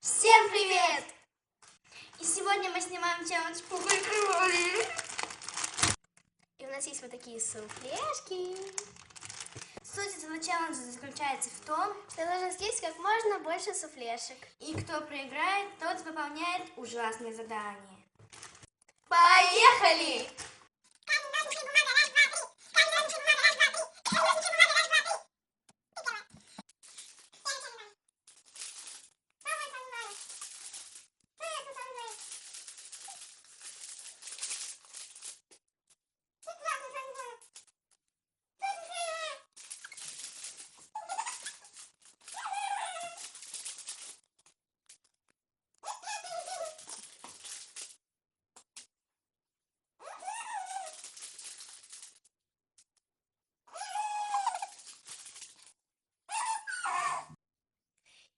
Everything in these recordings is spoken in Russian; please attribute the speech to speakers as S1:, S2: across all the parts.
S1: Всем привет! И сегодня мы снимаем челлендж Пугай крови. И у нас есть вот такие суфлешки. Суть этого челленджа заключается в том,
S2: Что нужно съесть как можно больше суфлешек.
S1: и кто проиграет, тот выполняет ужасное задание.
S2: Поехали!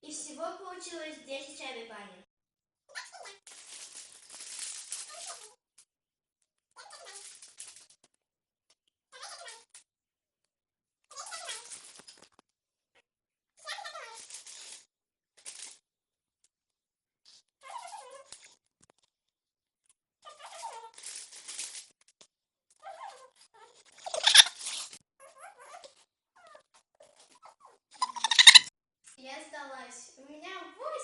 S1: И всего получилось 10 авиабаней.
S2: Я сдалась. У меня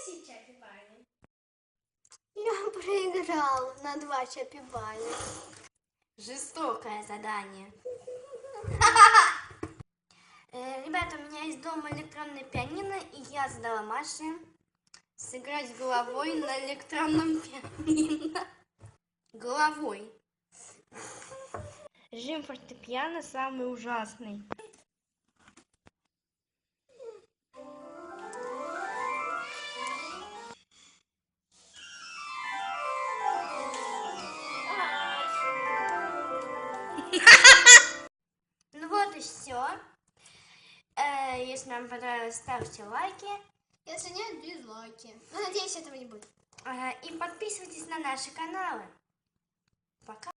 S2: 8 чапибани.
S1: Я проиграл на 2 чапибали. Жестокое задание. Э, Ребята, у меня есть дома электронное пианино, и я задала Маше сыграть головой на электронном пианино. Головой. Режим фортепиано самый ужасный. Вот и все. Если вам понравилось, ставьте лайки.
S2: Если нет, дизлайки. Ну, надеюсь, этого не будет.
S1: И подписывайтесь на наши каналы. Пока.